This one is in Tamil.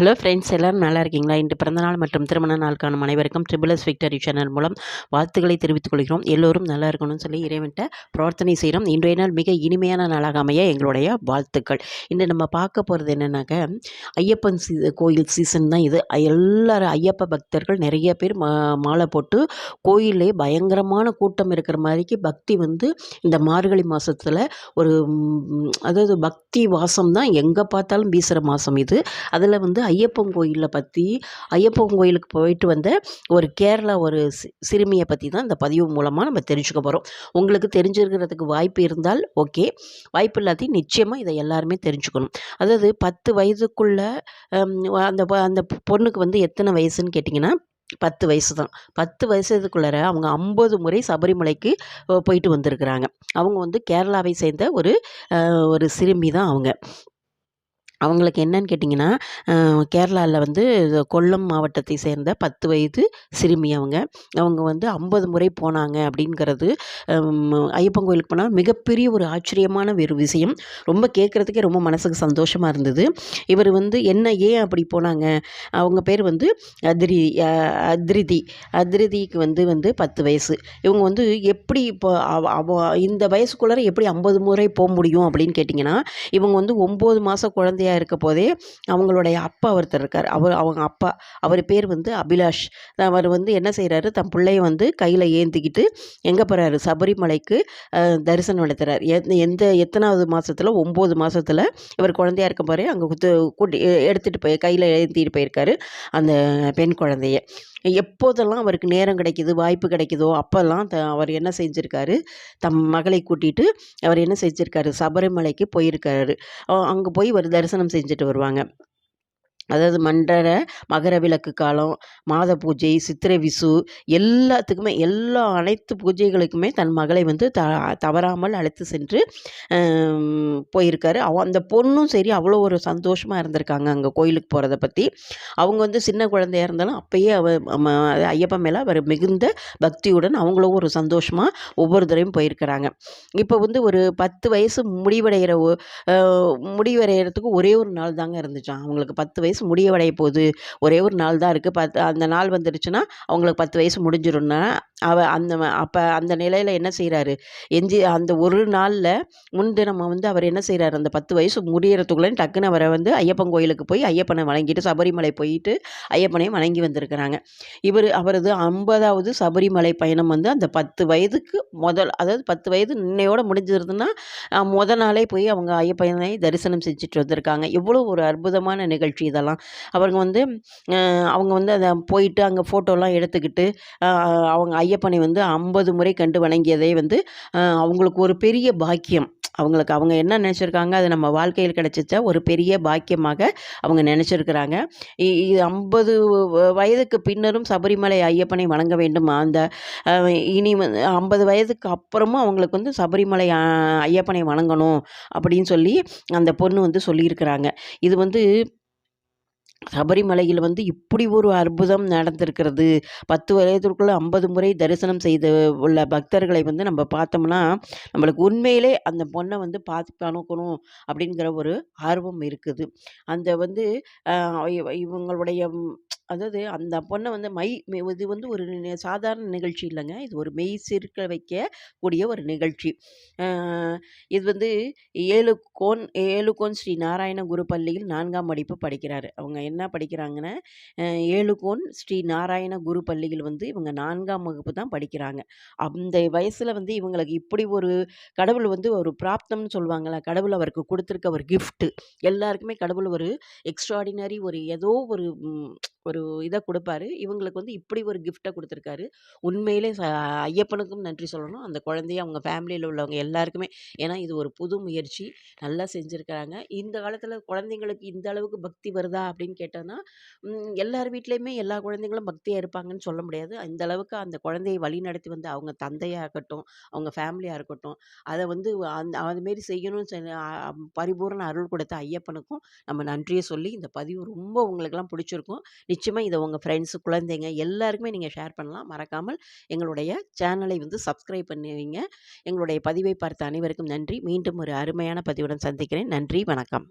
ஹலோ ஃப்ரெண்ட்ஸ் எல்லோரும் நல்லா இருக்கீங்களா? இன்று பிறந்தநாள் மற்றும் திருமண நாளுக்கான அனைவருக்கும் ட்ரிபிள் எஸ் விக்டரி சேனல் மூலம் வாழ்த்துக்களை தெரிவித்துக் கொள்கிறோம். எல்லோரும் நல்லா இருக்கணும்னு சொல்லி இறைவன்ட்ட பிரார்த்தனை செய்கிறோம். இன்றைய நாள் மிக இனிமையான நாளாக அமைய எங்களுடைய வாழ்த்துக்கள். இன்று நம்ம பார்க்க போகிறது என்னென்னாக்க ஐயப்பன் சீ கோயில் சீசன் தான் இது. எல்லாரும் ஐயப்ப பக்தர்கள் நிறைய பேர் மா மாலை போட்டு கோயிலே பயங்கரமான கூட்டம் இருக்கிற மாதிரிக்கு பக்தி வந்து இந்த மார்கழி மாதத்தில் ஒரு அதாவது பக்தி வாசம் தான் எங்கே பார்த்தாலும் வீசுகிற மாதம் இது. அதில் வந்து ஐயப்பன் கோயிலில் பற்றி ஐயப்பன் கோயிலுக்கு போயிட்டு வந்த ஒரு கேரளா ஒரு சிறுமியை பற்றி தான் இந்த பதிவு மூலமாக நம்ம தெரிஞ்சுக்க போகிறோம் உங்களுக்கு தெரிஞ்சுருக்கிறதுக்கு வாய்ப்பு இருந்தால் ஓகே. வாய்ப்பு இல்லாத்தையும் நிச்சயமாக இதை எல்லாருமே தெரிஞ்சுக்கணும். அதாவது பத்து வயதுக்குள்ள அந்த அந்த பொண்ணுக்கு வந்து எத்தனை வயசுன்னு கேட்டிங்கன்னா பத்து வயசு தான். பத்து வயசுக்குள்ளார அவங்க ஐம்பது முறை சபரிமலைக்கு போயிட்டு வந்திருக்கிறாங்க. அவங்க வந்து கேரளாவை சேர்ந்த ஒரு ஒரு சிறுமி தான் அவங்க. அவங்களுக்கு என்னன்னு கேட்டிங்கன்னா கேரளாவில் வந்து கொல்லம் மாவட்டத்தை சேர்ந்த பத்து வயது சிறுமி அவங்க. அவங்க வந்து ஐம்பது முறை போனாங்க அப்படிங்கிறது ஐயப்பன் கோயிலுக்கு போனால் மிகப்பெரிய ஒரு ஆச்சரியமான ஒரு விஷயம். ரொம்ப கேட்குறதுக்கே ரொம்ப மனசுக்கு சந்தோஷமாக இருந்தது. இவர் வந்து என்ன ஏன் அப்படி போனாங்க? அவங்க பேர் வந்து அதிரி அதிரிதி. அத்ரிதிக்கு வந்து வந்து பத்து வயசு. இவங்க வந்து எப்படி இப்போ இந்த வயசுக்குள்ளார எப்படி ஐம்பது முறை போக முடியும் அப்படின்னு கேட்டிங்கன்னா இவங்க வந்து ஒம்பது மாத குழந்தைய குழந்தையாக இருக்க போதே அவங்களுடைய அப்பா ஒருத்தர் இருக்கார். அவர் அவங்க அப்பா அவர் பேர் வந்து அபிலாஷ். அவர் வந்து என்ன செய்கிறாரு தன் பிள்ளைய வந்து கையில் ஏந்திக்கிட்டு எங்கே போகிறாரு சபரிமலைக்கு தரிசனம் நடத்துகிறார் எந்த எத்தனாவது மாதத்தில் ஒம்பது மாதத்தில் இவர் குழந்தையாக இருக்க போகிறே அங்கே குத்து கூட்டி எடுத்துகிட்டு போய் கையில் ஏந்திட்டு போயிருக்காரு அந்த பெண் குழந்தைய. எப்போதெல்லாம் அவருக்கு நேரம் கிடைக்கிது வாய்ப்பு கிடைக்குதோ அப்போல்லாம் த அவர் என்ன செஞ்சுருக்காரு? தம் மகளை கூட்டிகிட்டு அவர் என்ன செஞ்சுருக்காரு? சபரிமலைக்கு போயிருக்காரு. அங்கே போய் ஒரு தரிசனம் செஞ்சுட்டு வருவாங்க. அதாவது மன்ற மகர விளக்கு காலம் மாத பூஜை சித்திரை விசு எல்லாத்துக்குமே எல்லா அனைத்து பூஜைகளுக்குமே தன் மகளை வந்து த தவறாமல் அழைத்து சென்று போயிருக்காரு. அவ அந்த பொண்ணும் சரி அவ்வளோ ஒரு சந்தோஷமாக இருந்திருக்காங்க அங்கே கோயிலுக்கு போகிறத பற்றி அவங்க வந்து சின்ன குழந்தையாக இருந்தாலும் அப்பயே அவ ஐயப்பன் மேலே அவர் மிகுந்த பக்தியுடன் அவங்களும் ஒரு சந்தோஷமாக ஒவ்வொரு தடவையும் போயிருக்கிறாங்க. இப்போ வந்து ஒரு பத்து வயசு முடிவடைகிற முடிவடைகிறதுக்கு ஒரே ஒரு நாள் தாங்க இருந்துச்சான் அவங்களுக்கு பத்து வயசு வயசு முடிவடைய போகுது ஒரே ஒரு நாள் தான் இருக்குது பத்து அந்த நாள் வந்துடுச்சுன்னா அவங்களுக்கு பத்து வயசு முடிஞ்சிடும்னா அவ அந்த அப்போ அந்த நிலையில் என்ன செய்கிறாரு எஞ்சி அந்த ஒரு நாளில் முன்தினம் வந்து அவர் என்ன செய்கிறாரு அந்த பத்து வயசு முடியறதுக்குள்ளே டக்குன்னு அவரை வந்து ஐயப்பன் கோயிலுக்கு போய் ஐயப்பனை வணங்கிட்டு சபரிமலை போயிட்டு ஐயப்பனையும் வணங்கி வந்திருக்கிறாங்க. இவர் அவரது ஐம்பதாவது சபரிமலை பயணம் வந்து அந்த பத்து வயதுக்கு முதல் அதாவது பத்து வயது இன்னையோட முடிஞ்சிருதுன்னா முத நாளே போய் அவங்க ஐயப்பனை தரிசனம் செஞ்சுட்டு வந்திருக்காங்க. எவ்வளோ ஒரு அற்புதமான நிகழ்ச்சி இதெல்லாம் அதெல்லாம். அவங்க வந்து அவங்க வந்து அதை போயிட்டு அங்கே ஃபோட்டோலாம் எடுத்துக்கிட்டு அவங்க ஐயப்பனை வந்து ஐம்பது முறை கண்டு வணங்கியதே வந்து அவங்களுக்கு ஒரு பெரிய பாக்கியம். அவங்களுக்கு அவங்க என்ன நினச்சிருக்காங்க அது நம்ம வாழ்க்கையில் கிடச்சிச்சா ஒரு பெரிய பாக்கியமாக அவங்க நினச்சிருக்கிறாங்க. இது ஐம்பது வயதுக்கு பின்னரும் சபரிமலை ஐயப்பனை வணங்க வேண்டும். அந்த இனி ஐம்பது வயதுக்கு அப்புறமும் அவங்களுக்கு வந்து சபரிமலை ஐயப்பனை வணங்கணும் அப்படின்னு சொல்லி அந்த பொண்ணு வந்து சொல்லியிருக்கிறாங்க. இது வந்து சபரிமலையில் வந்து இப்படி ஒரு அற்புதம் நடந்திருக்கிறது. பத்து வயதிற்குள்ளே ஐம்பது முறை தரிசனம் செய்து உள்ள பக்தர்களை வந்து நம்ம பார்த்தோம்னா நம்மளுக்கு உண்மையிலே அந்த பொண்ணை வந்து பார்த்து அணுக்கணும் அப்படிங்கிற ஒரு ஆர்வம் இருக்குது. அந்த வந்து இவங்களுடைய அதாவது அந்த பொண்ணை வந்து மை இது வந்து ஒரு சாதாரண நிகழ்ச்சி இல்லைங்க. இது ஒரு மெய் சிறுக்க வைக்கக்கூடிய ஒரு நிகழ்ச்சி. இது வந்து ஏழு கோன் ஏழு கோன் ஸ்ரீ நாராயண குரு பள்ளியில் நான்காம் படிப்பு படிக்கிறாரு. அவங்க என்ன படிக்கிறாங்கன்னா ஏழுகோன் ஸ்ரீ நாராயண குரு பள்ளியில் வந்து இவங்க நான்காம் வகுப்பு தான் படிக்கிறாங்க. அந்த வயசில் வந்து இவங்களுக்கு இப்படி ஒரு கடவுள் வந்து ஒரு பிராப்தம்னு சொல்லுவாங்களே கடவுள் அவருக்கு கொடுத்துருக்க ஒரு கிஃப்ட்டு எல்லாருக்குமே கடவுள் ஒரு எக்ஸ்ட்ராடினரி ஒரு ஏதோ ஒரு ஒரு இதை கொடுப்பாரு. இவங்களுக்கு வந்து இப்படி ஒரு கிஃப்டை கொடுத்துருக்காரு. உண்மையிலே ச ஐயப்பனுக்கும் நன்றி சொல்லணும். அந்த குழந்தைய அவங்க ஃபேமிலியில் உள்ளவங்க எல்லாருக்குமே ஏன்னா இது ஒரு புது முயற்சி. நல்லா செஞ்சுருக்கிறாங்க. இந்த காலத்தில் குழந்தைங்களுக்கு இந்த அளவுக்கு பக்தி வருதா அப்படின்னு கேட்டோன்னா எல்லார் வீட்லேயுமே எல்லா குழந்தைங்களும் பக்தியாக இருப்பாங்கன்னு சொல்ல முடியாது. அந்த அளவுக்கு அந்த குழந்தையை வழி நடத்தி வந்து அவங்க தந்தையாக இருக்கட்டும் அவங்க ஃபேமிலியாக இருக்கட்டும் அதை வந்து அந்த அதுமாரி செய்யணும்னு பரிபூர்ண அருள் கொடுத்த ஐயப்பனுக்கும் நம்ம நன்றியை சொல்லி இந்த பதிவு ரொம்ப உங்களுக்கெல்லாம் பிடிச்சிருக்கும். நிச்சயமாக இதை உங்கள் ஃப்ரெண்ட்ஸு குழந்தைங்க எல்லாருக்குமே நீங்கள் ஷேர் பண்ணலாம். மறக்காமல் எங்களுடைய சேனலை வந்து சப்ஸ்கிரைப் பண்ணுவீங்க. எங்களுடைய பதிவை பார்த்த அனைவருக்கும் நன்றி. மீண்டும் ஒரு அருமையான பதிவுடன் சந்திக்கிறேன். நன்றி வணக்கம்.